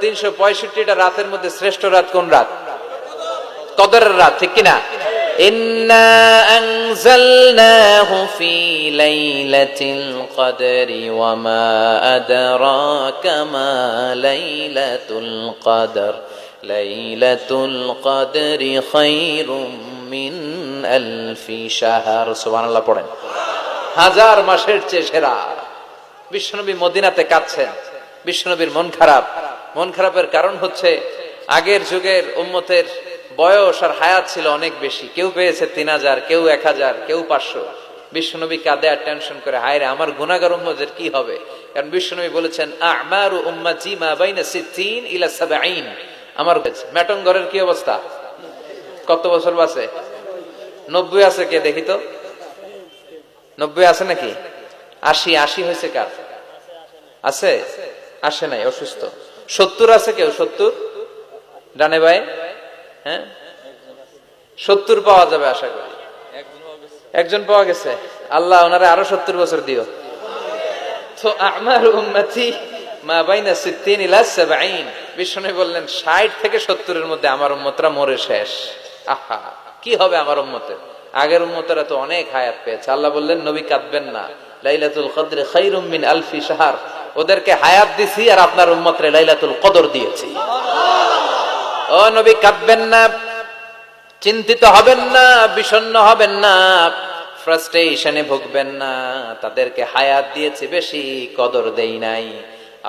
তিনশো পঁয়ষট্টিটা রাতের মধ্যে শ্রেষ্ঠ রাত কোন রাত? কদরের রাত, ঠিক কিনা? লাইলাতুল পড়েন। হাজার মাসের চেয়ে সেরা। বিশ্বনবী মদিনাতে কাঁদছেন। বিশ্বনবীর মন খারাপ। মন খারাপের কারণ হচ্ছে আগের যুগের উম্মতের বয়স আর হায়াত ছিল অনেক বেশি। কেউ পেয়েছে তিন হাজার, কেউ এক হাজার, কেউ পাঁচশো। বিশ্বনবী কাঁদে আর টেনশন করে হায় রে আমার গুনাগার উম্মতের কি হবে? কারণ বিশ্বনবী বলেছেন, আমারু উম্মাতি মা আমার ম্যাটন ঘরের কি অবস্থা? কত বছর বাসে নব্বই আছে কে দেখি তো? নব্বই আছে নাকি? আশি আশি হয়েছে কার? আছে? আসে নাই, অসুস্থ। সত্তর আছে কেউ? সত্তর? ডানে ভাই হ্যাঁ? সত্তর পাওয়া যাবে আশা করি। একজন পাওয়া গেছে। আল্লাহ ওনারে আরও সত্তর বছর দিও। তো আমার উম্মতি মা বিষ্ণু বললেন, ষাট থেকে সত্তরের মধ্যে আমার উম্মতরা মরে শেষ। আহা, কি হবে আমার উম্মতের আগের উম্মতেরা তো অনেক হায়াত পেয়েছে। আল্লাহ বললেন, নবী কাঁদবেন না। লাইলাতুল কদরে খাইরুম মিন আলফি শাহর। ওদেরকে হায়াত দিছি আর আপনার উম্মতরে লাইলাতুল কদর দিয়েছি। ও নবী, কাঁদবেন না, চিন্তিত হবেন না, বিষণ্ণ হবেন না ফ্রাস্ট্রেশনে ভুগবেন না। তাদেরকে হায়াত দিয়েছি, বেশি কদর দেই নাই।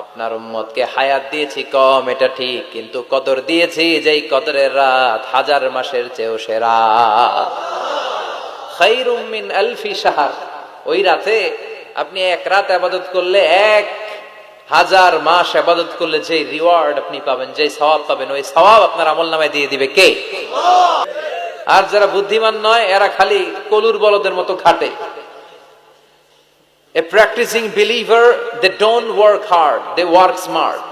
আপনার উম্মতকে হায়াত দিয়েছি, কম, এটা ঠিক, কিন্তু কদর দিয়েছি, যেই কদরের রাত হাজার মাসের চেয়েও সেরা। খাইরুম মিন আলফি শাহর। ওই রাতে আপনি এক রাত আবাদত করলে এক হাজার মাস আবাদত করলে যে রিওয়ার্ড আপনি পাবেন যে সওয়াব পাবেন, ওই সওয়াব আপনার আমল নামায় দিয়ে দিবে কে? আর যারা বুদ্ধিমান নয়, এরা খালি কলুর বলদের মতো খাটে। A practising believer they don't work hard they work smart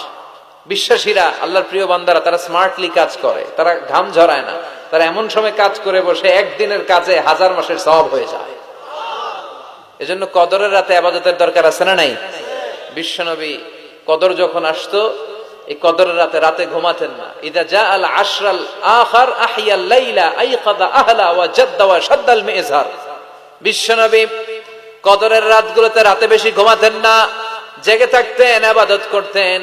বিশ্বাসীরা, আল্লাহর প্রিয় বান্দারা, তারা স্মার্টলি কাজ করে, তারা ঘাম ঝরায় না। তারা এমন সময় কাজ করে বসে একদিনের কাজে হাজার মাসের সব হয়ে যায়। এজন্য কদরের রাতে আবাদতের দরকার আছে না নাই? বিশ্বনবী কদর যখন আসতো, এই কদরের রাতে রাতে ঘুমাতেন না। ইদা যা আল আশরাল আহার আহিয়াল লাইলা আইকাদা আহলা ওয়া জাদ্দা ওয়া শাদ্দাল মিজহার বিশ্বনবী কদরের রাতগুলোতে রাতে বেশি ঘুমাতেন না, জেগে থাকতেন, আবাদত করতেন।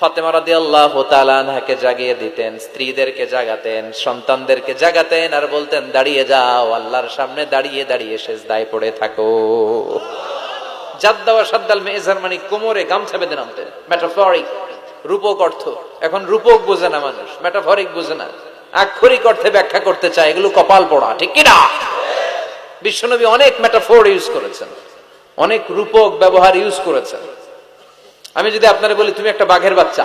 ফাতেমা রাদিয়াল্লাহু তাআলা আনহাকে জাগিয়ে দিতেন, স্ত্রীদেরকে জাগাতেন, সন্তানদেরকে জাগাতেন আর বলতেন, দাঁড়িয়ে যাও, আল্লাহর সামনে দাঁড়িয়ে দাঁড়িয়ে শেষ সেজদায় পড়ে থাকো। জাদ্দাওয়া সাদ্দাল মেজার মানে কোমরে গামছা বেঁধে নামতেন রূপক অর্থ। এখন রূপক বোঝে না মানুষ বোঝে না। আক্ষরিক অর্থে ব্যাখ্যা করতে চায়, এগুলো কপাল পড়া, ঠিক কিনা? বিশ্বনবী অনেক মেটাফোর ইউজ করেছেন, অনেক রূপক ব্যবহার ইউজ করেছেন। আমি যদি আপনারা বলি, তুমি একটা বাঘের বাচ্চা।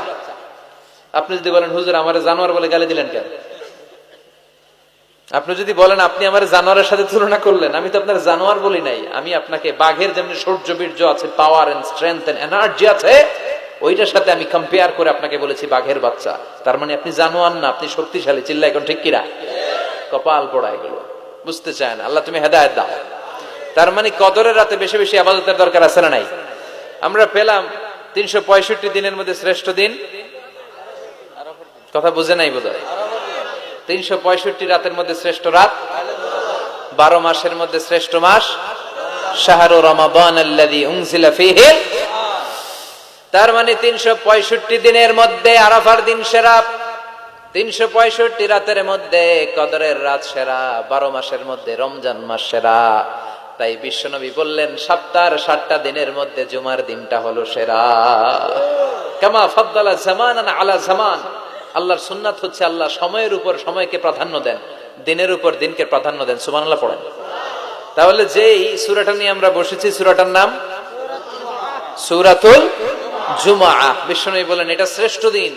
আপনি যদি বলেন, হুজুর, আমার জানোয়ার বলে গালি দিলেন কেন? আপনি যদি বলেন, আপনি আমার জানোয়ারের সাথে তুলনা করলেন, আমি তো আপনার জানোয়ার বলি নাই। আমি আপনাকে বাঘের যেমনি সৌর্য বীর্য আছে power and strength and energy আছে, ওইটার সাথে আমি কম্পেয়ার করে আপনাকে বলেছি বাঘের বাচ্চা। তার মানে আপনি জানোয়ার না, আপনি শক্তিশালী। চিল্লা এখন ঠিক কিরা কপাল পড়া এগুলো। বুঝতে চায় না। আল্লাহ তুমি হেদায়ত দাও। তার মানে কদরের রাতে বেশি বেশি আবাদতের দরকার আছে না নাই? আমরা পেলাম তিনশো পঁয়ষট্টি দিনের মধ্যে শ্রেষ্ঠ দিন। কথা বুঝে নাই বোধ তিনশো পঁয়ষট্টি রাতের মধ্যে শ্রেষ্ঠ রাত, বারো মাসের মধ্যে শ্রেষ্ঠ মাস, শাহরু রমাবান তার মানে তিনশো পঁয়ষট্টি দিনের মধ্যে আরাফার দিন সেরা, তিনশো পঁয়ষট্টি রাতের মধ্যে কদরের রাত সেরা, বারো মাসের মধ্যে রমজান মাস সেরা। তাই বিশ্বনবী বললেন, সপ্তাহের সাতটা দিনের মধ্যে জুমার দিনটা হলো সেরা। কামা ফদ্দালা জামান আলা জামান। আল্লাহর সুন্নাত হচ্ছে আল্লাহ সময়ের উপর সময়কে প্রাধান্য দেন, দিনের উপর দিনকে প্রাধান্য দেন। সুবহানাল্লাহ পড়েন। তাহলে যেই সূরাটা নিয়ে আমরা বসেছি, সূরাটার নাম সূরাতুল জুমআ। বিশ্বনবী বলেন, এটা শ্রেষ্ঠ দিন।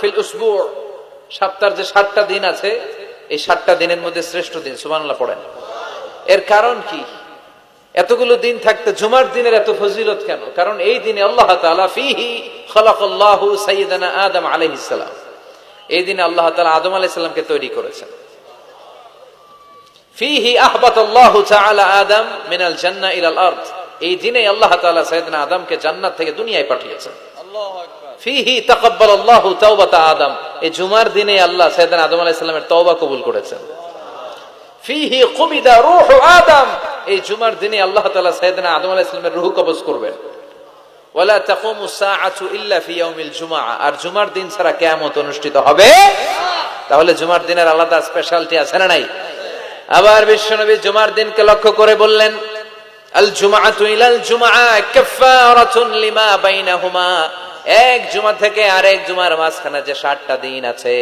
ফিল যে সাতটা দিন আছে, এই সাতটা দিনের মধ্যে শ্রেষ্ঠ দিন। সুবহানাল্লাহ পড়েন। এর কারণ কি? এতগুলো দিন থাকতে জুমার দিনের এত ফজিলত কেন? কারণ এই দিনে আল্লাহ তাআলা ফিহি খালাকাল্লাহু আদম এই দিনে আল্লাহ তাআলা আদম আলাইহিস সালামকে তৈরি করেছেন। ফিহি আহবাতাল্লাহু তাআলা আদম মিনাল জান্নাহ ইলাল আরদ। এই দিনে আল্লাহ তাআলা সাইয়েদনা আদমকে জান্নাত থেকে দুনিয়ায় পাঠিয়েছেন। ফিহি তাকাব্বাল তাওবাতা আদম। এই জুমার দিনে আল্লাহ সাইয়েদনা আদম আলাইহিস সালামের তওবা কবুল করেছেন। ফিহি কুবিদা রূহু আদম। এই জুমার দিনে আল্লাহ তাআলা সাইয়েদনা আদম আলাইহিস সালামের রূহ কবজ করবেন। ওয়ালা তাকুমু সাআতু ইল্লা ফি ইয়াউমিল জুমআ। আর জুমার দিন ছাড়া কিয়ামত অনুষ্ঠিত হবে? তাহলে জুমার দিনের আলাদা স্পেশালিটি আছে না নাই? আবার বিশ্বনবী জুমার দিনকে লক্ষ্য করে বললেন, আল জুমাআতু ইলাল জুমআ কাফফারাতুন লিমা বাইনাহুমা। এক জুমা থেকে আরেক জুমার মাঝখানে যে সাতটা দিন আছে,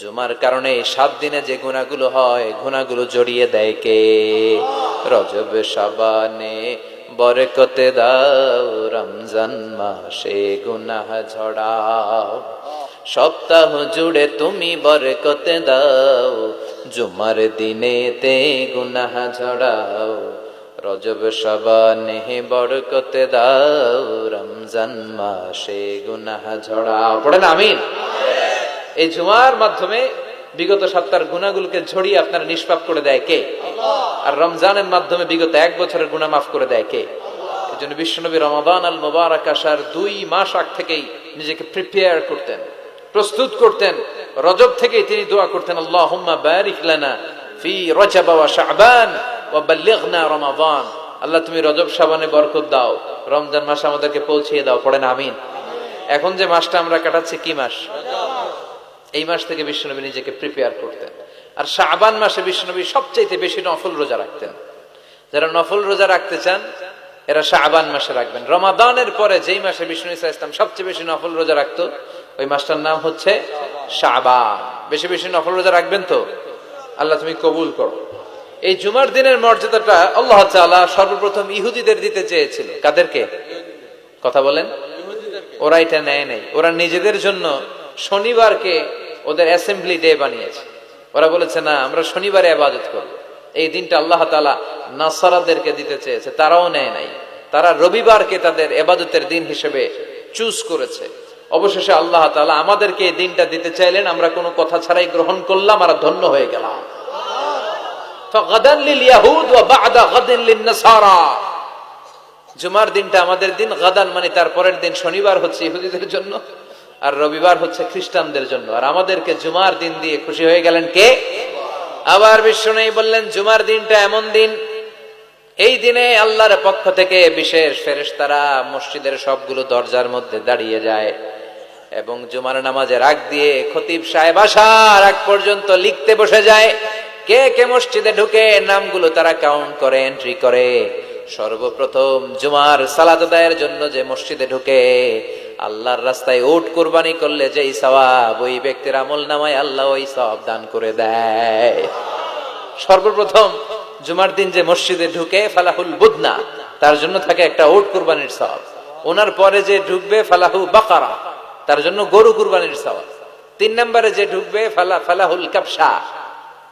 জুমার কারণে সাত দিনে যে গুণাগুলো হয়, গুণাগুলো জড়িয়ে দেয় কে? রজব সাবানে বরকতে দাও রমজান মাসে গুনাহ ঝড়াও। সপ্তাহ জুড়ে তুমি বরকতে দাও, জুমার দিনেতে গুনাহ ঝড়াও। রজব সাবানে বরকতে দাও রমজান মাসে গুনাহ ঝড়াও। পড়েন আমিন। এই জুমার মাধ্যমে বিগত সপ্তাহের গুণাগুলোকে ঝরিয়ে আপনার নিষ্পাপ করে দেয় কে? আর রমজানের মাধ্যমে বিগত এক বছরের গুণা মাফ করে দেয় কে? এই জন্য বিশ্বনবী রমাদান আল মোবারক আসার দুই মাস আগ থেকেই নিজেকে প্রিপেয়ার করতেন, প্রস্তুত করতেন। রজব থেকেই তিনি দোয়া করতেন আল্লাহ বারিক লানা ফি রজব ওয়া শাবান ওয়া বাল্লিগনা রমাদান। আল্লাহ, তুমি রজব শাবানে বরকত দাও। রমজান মাস আমাদেরকে পৌঁছিয়ে দাও, পড়েন আমিন। এখন যে মাসটা আমরা কাটাচ্ছি, কি মাস? এই মাস থেকে বিশ্বনবী নিজেকে প্রিপেয়ার করতেন। আর শাবান মাসে বিশ্বনবী সবচাইতে বেশি নফল রোজা রাখতেন। যারা নফল রোজা রাখতে চান, এরা শাবান মাসে রাখবেন। রমাদানের পরে যেই মাসে বিষ্ণু ইসা ইসলাম সবচেয়ে বেশি নফল রোজা রাখতো, ওই মাসটার নাম হচ্ছে শাবান। বেশি বেশি নফল রোজা রাখবেন তো? আল্লাহ তুমি কবুল করো। এই জুমার দিনের মর্যাদাটা আল্লাহ সর্বপ্রথম ইহুদিদের দিতে চেয়েছিল। কাদেরকে? কথা বলেন। ওরা এটা নেয় নাই। ওরা নিজেদের জন্য শনিবারকে ওদের অ্যাসেম্বলি ডে বানিয়েছে। ওরা বলেছে, না, আমরা শনিবারে আবাদত করব। এই দিনটা আল্লাহ তালা নাসারাদেরকে দিতে চেয়েছে, তারাও নেয় নাই। তারা রবিবারকে তাদের এবাদতের দিন হিসেবে চুজ করেছে। অবশেষে আল্লাহ তালা আমাদেরকে এই দিনটা দিতে চাইলেন, আমরা কোনো কথা ছাড়াই গ্রহণ করলাম আর ধন্য হয়ে গেলাম। জুমার দিনটা আমাদের দিন, গাদান মানে তারপরের দিন, শনিবার হচ্ছে ইহুদিদের জন্য। আর রবিবার হচ্ছে খ্রিস্টানদের জন্য। আর আমাদেরকে জুমার দিন দিয়ে খুশি হয়ে গেলেন কে? আবার বিশ্ব নেই বললেন, জুমার দিনটা এমন দিন, এই দিনে আল্লাহর পক্ষ থেকে বিশেষ ফেরেশতারা মসজিদের সবগুলো দরজার মধ্যে দাঁড়িয়ে যায় এবং জুমার নামাজের আগ দিয়ে খতিব সাহেব আসার আগ পর্যন্ত লিখতে বসে যায়। কে কে মসজিদে ঢুকে? নামগুলো তারা কাউন্ট করে এন্ট্রি করে। সর্বপ্রথম জুমার সালাদ আদায়ের জন্য যে মসজিদে ঢুকে আল্লাহর রাস্তায় উট কোরবানি করলে যেই সওয়াব, ওই ব্যক্তির আমল নামায় আল্লাহ ওই সব দান করে দেয়। সর্বপ্রথম জুমার দিন যে মসজিদে ঢুকে ফালাহুল বুদনা, তার জন্য থাকে একটা উট কুরবানির সওয়াব। ওনার পরে যে ঢুকবে ফালাহু বাকারা, তার জন্য গরু কুরবানির সওয়াব। তিন নম্বরে যে ঢুকবে ফালা ফালাহুল কাপসা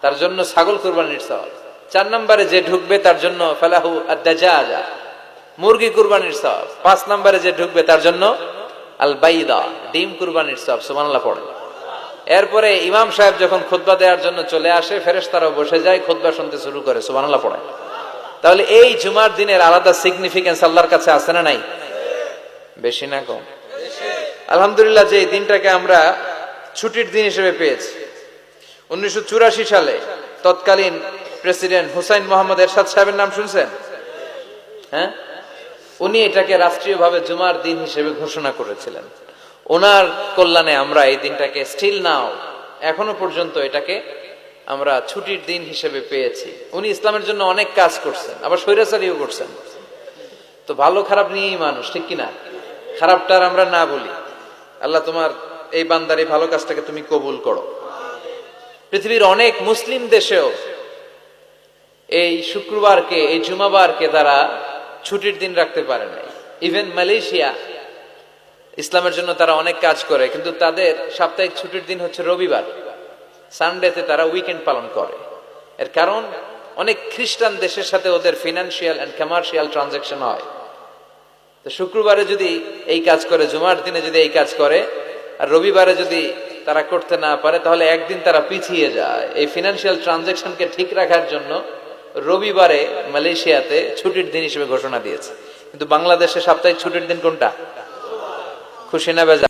তার জন্য ছাগল কুরবানির সওয়াব। চার নম্বরে যে ঢুকবে তার জন্য ফালাহু আদাজা মুরগি কুরবানির সওয়াব পাঁচ নম্বরে যে ঢুকবে তার জন্য আল বাইদা ডিম কুরবানির সওয়াব সুবহানাল্লাহ পড়ে। এরপরে ইমাম সাহেব যখন খুতবা দেওয়ার জন্য চলে আসে, ফেরেশতারাও বসে যায়, খুতবা শুনতে শুরু করে, সুবহানাল্লাহ পড়ে। তাহলে এই জুমার দিনের আলাদা সিগনিফিকেন্স আল্লাহর কাছে আছে না নাই? বেশি না কম। আলহামদুলিল্লাহ, যে দিনটাকে আমরা ছুটির দিন হিসেবে পেয়েছি, উনিশশো চুরাশি সালে তৎকালীন প্রেসিডেন্ট হুসাইন মোহাম্মদ এরশাদ সাহেবের নাম শুনছেন? হ্যাঁ? উনি এটাকে রাষ্ট্রীয়ভাবে জুমার দিন হিসেবে ঘোষণা করেছিলেন। ওনার কল্যাণে আমরা এই দিনটাকে স্টিল নাও এখনও পর্যন্ত এটাকে আমরা ছুটির দিন হিসেবে পেয়েছি। উনি ইসলামের জন্য অনেক কাজ করছেন, আবার স্বৈরাচারীও করছেন। তো ভালো খারাপ নিয়েই মানুষ, ঠিক কিনা? খারাপটার আমরা না বলি। আল্লাহ তোমার এই বান্দার এই ভালো কাজটাকে তুমি কবুল করো। পৃথিবীর অনেক মুসলিম দেশেও এই শুক্রবারকে, এই জুমাবারকে তারা ছুটির দিন রাখতে পারে নাই। ইভেন মালয়েশিয়া, ইসলামের জন্য তারা অনেক কাজ করে, কিন্তু তাদের সাপ্তাহিক ছুটির দিন হচ্ছে রবিবার। সানডেতে তারা উইকেন্ড পালন করে। এর কারণ, অনেক খ্রিস্টান দেশের সাথে ওদের ফিনান্সিয়াল অ্যান্ড কমার্শিয়াল ট্রানজাকশন হয়। তো শুক্রবারে যদি এই কাজ করে, জুমার দিনে যদি এই কাজ করে, আর রবিবারে যদি তারা করতে না পারে, তাহলে একদিন তারা পিছিয়ে যায়। এই ফিনান্সিয়াল ট্রানজাকশনকে ঠিক রাখার জন্য রবিবারে মালয়েশিয়াতে ছুটির দিন হিসেবে ঘোষণা দিয়েছে। কিন্তু বাংলাদেশে সাপ্তাহিক ছুটির দিন কোনটা? খুশি না বেজা